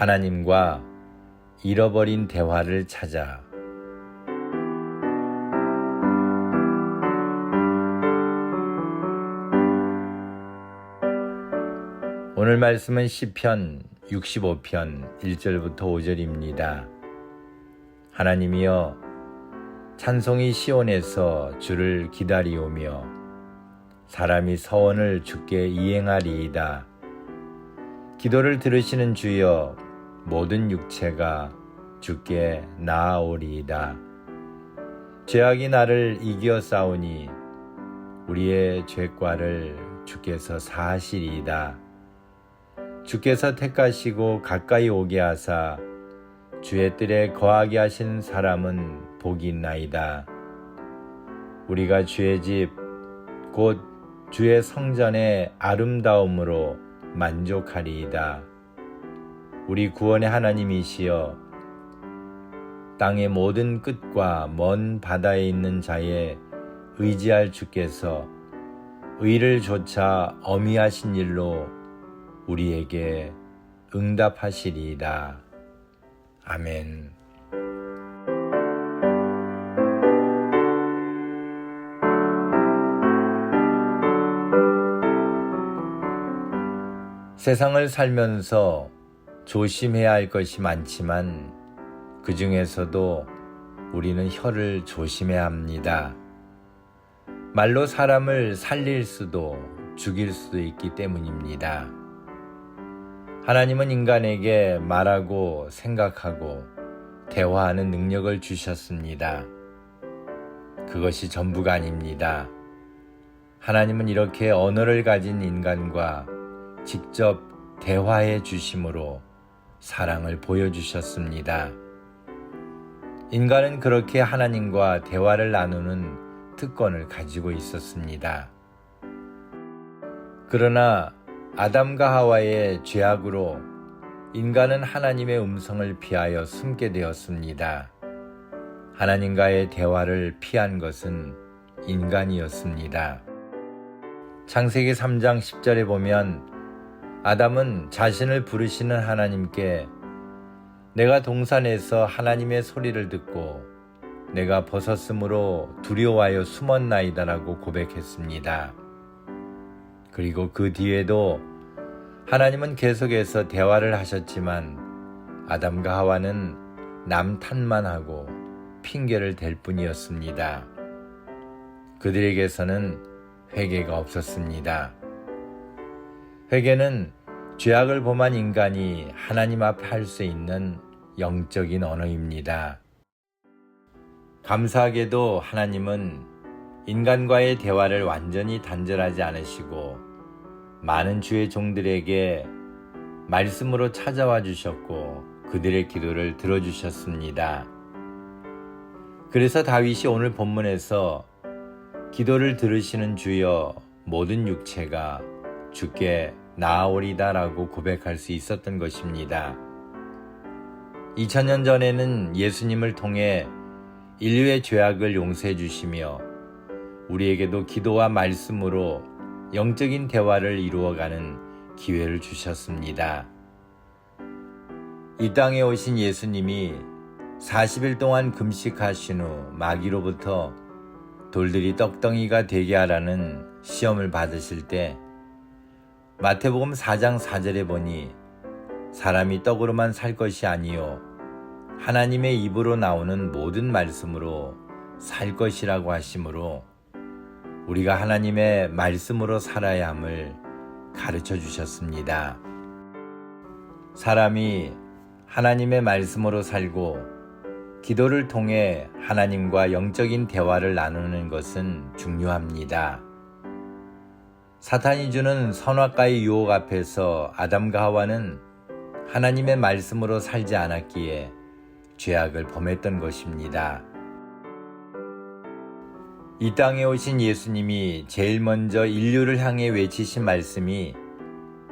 하나님과 잃어버린 대화를 찾아 오늘 말씀은 시편 65편 1절부터 5절입니다. 하나님이여 찬송이 시온에서 주를 기다리오며 사람이 서원을 주께 이행하리이다. 기도를 들으시는 주여 모든 육체가 주께 나아오리이다. 죄악이 나를 이겨 싸우니 우리의 죄과를 주께서 사하시리이다. 주께서 택하시고 가까이 오게 하사 주의 뜰에 거하게 하신 사람은 복이 있나이다. 우리가 주의 집 곧 주의 성전의 아름다움으로 만족하리이다. 우리 구원의 하나님이시여 땅의 모든 끝과 먼 바다에 있는 자의 의지할 주께서 의를 조차 어미하신 일로 우리에게 응답하시리이다. 아멘. 세상을 살면서 조심해야 할 것이 많지만 그 중에서도 우리는 혀를 조심해야 합니다. 말로 사람을 살릴 수도 죽일 수도 있기 때문입니다. 하나님은 인간에게 말하고 생각하고 대화하는 능력을 주셨습니다. 그것이 전부가 아닙니다. 하나님은 이렇게 언어를 가진 인간과 직접 대화해 주심으로 사랑을 보여주셨습니다. 인간은 그렇게 하나님과 대화를 나누는 특권을 가지고 있었습니다. 그러나 아담과 하와의 죄악으로 인간은 하나님의 음성을 피하여 숨게 되었습니다. 하나님과의 대화를 피한 것은 인간이었습니다. 창세기 3장 10절에 보면 아담은 자신을 부르시는 하나님께 내가 동산에서 하나님의 소리를 듣고 내가 벗었으므로 두려워하여 숨었나이다라고 고백했습니다. 그리고 그 뒤에도 하나님은 계속해서 대화를 하셨지만 아담과 하와는 남 탓만 하고 핑계를 댈 뿐이었습니다. 그들에게서는 회개가 없었습니다. 회개는 죄악을 범한 인간이 하나님 앞에 할 수 있는 영적인 언어입니다. 감사하게도 하나님은 인간과의 대화를 완전히 단절하지 않으시고 많은 주의 종들에게 말씀으로 찾아와 주셨고 그들의 기도를 들어주셨습니다. 그래서 다윗이 오늘 본문에서 기도를 들으시는 주여 모든 육체가 주께 나아오리다라고 고백할 수 있었던 것입니다. 2000년 전에는 예수님을 통해 인류의 죄악을 용서해 주시며 우리에게도 기도와 말씀으로 영적인 대화를 이루어가는 기회를 주셨습니다. 이 땅에 오신 예수님이 40일 동안 금식하신 후 마귀로부터 돌들이 떡덩이가 되게 하라는 시험을 받으실 때 마태복음 4장 4절에 보니 사람이 떡으로만 살 것이 아니요 하나님의 입으로 나오는 모든 말씀으로 살 것이라고 하시므로 우리가 하나님의 말씀으로 살아야 함을 가르쳐 주셨습니다. 사람이 하나님의 말씀으로 살고 기도를 통해 하나님과 영적인 대화를 나누는 것은 중요합니다. 사탄이 주는 선악과의 유혹 앞에서 아담과 하와는 하나님의 말씀으로 살지 않았기에 죄악을 범했던 것입니다. 이 땅에 오신 예수님이 제일 먼저 인류를 향해 외치신 말씀이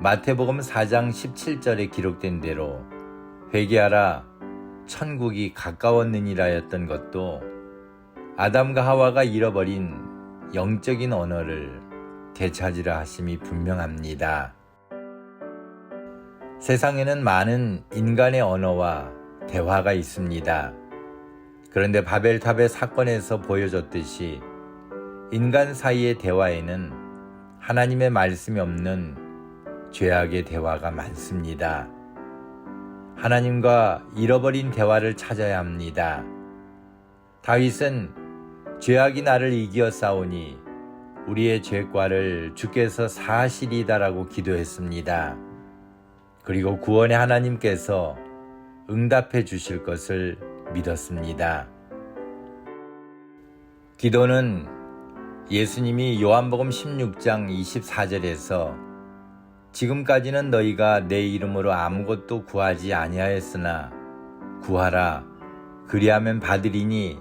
마태복음 4장 17절에 기록된 대로 회개하라 천국이 가까웠느니라였던 것도 아담과 하와가 잃어버린 영적인 언어를 되찾으라 하심이 분명합니다. 세상에는 많은 인간의 언어와 대화가 있습니다. 그런데 바벨탑의 사건에서 보여줬듯이 인간 사이의 대화에는 하나님의 말씀이 없는 죄악의 대화가 많습니다. 하나님과 잃어버린 대화를 찾아야 합니다. 다윗은 죄악이 나를 이겨 싸우니 우리의 죄과를 주께서 사실이다라고 기도했습니다. 그리고 구원의 하나님께서 응답해 주실 것을 믿었습니다. 기도는 예수님이 요한복음 16장 24절에서 지금까지는 너희가 내 이름으로 아무것도 구하지 아니하였으나 구하라 그리하면 받으리니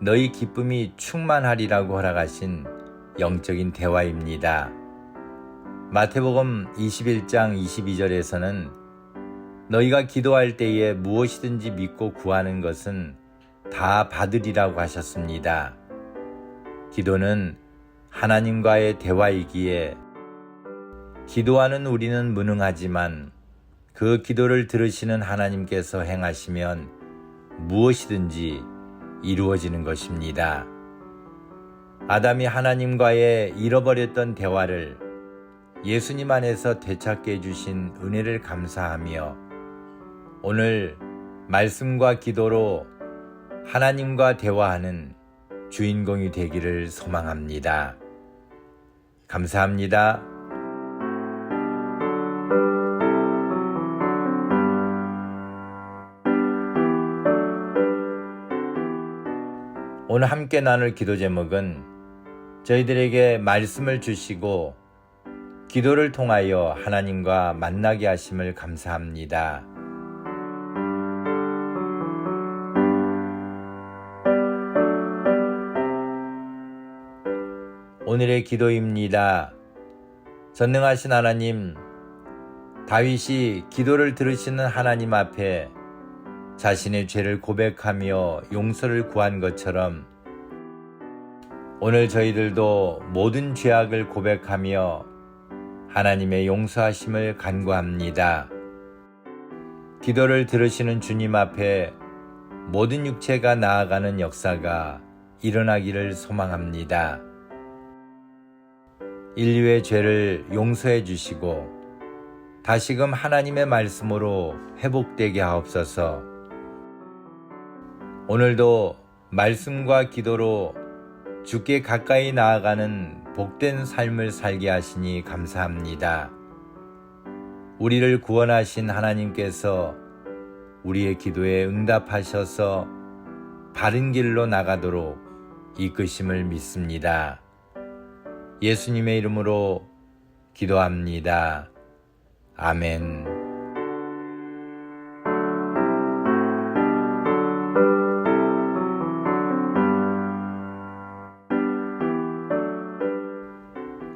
너희 기쁨이 충만하리라고 허락하신 영적인 대화입니다. 마태복음 21장 22절에서는 너희가 기도할 때에 무엇이든지 믿고 구하는 것은 다 받으리라고 하셨습니다. 기도는 하나님과의 대화이기에 기도하는 우리는 무능하지만 그 기도를 들으시는 하나님께서 행하시면 무엇이든지 이루어지는 것입니다. 아담이 하나님과의 잃어버렸던 대화를 예수님 안에서 되찾게 해주신 은혜를 감사하며 오늘 말씀과 기도로 하나님과 대화하는 주인공이 되기를 소망합니다. 감사합니다. 오늘 함께 나눌 기도 제목은 저희들에게 말씀을 주시고 기도를 통하여 하나님과 만나게 하심을 감사합니다. 오늘의 기도입니다. 전능하신 하나님, 다윗이 기도를 들으시는 하나님 앞에 자신의 죄를 고백하며 용서를 구한 것처럼 오늘 저희들도 모든 죄악을 고백하며 하나님의 용서하심을 간구합니다. 기도를 들으시는 주님 앞에 모든 육체가 나아가는 역사가 일어나기를 소망합니다. 인류의 죄를 용서해 주시고 다시금 하나님의 말씀으로 회복되게 하옵소서. 오늘도 말씀과 기도로 주께 가까이 나아가는 복된 삶을 살게 하시니 감사합니다. 우리를 구원하신 하나님께서 우리의 기도에 응답하셔서 바른 길로 나가도록 이끄심을 믿습니다. 예수님의 이름으로 기도합니다. 아멘.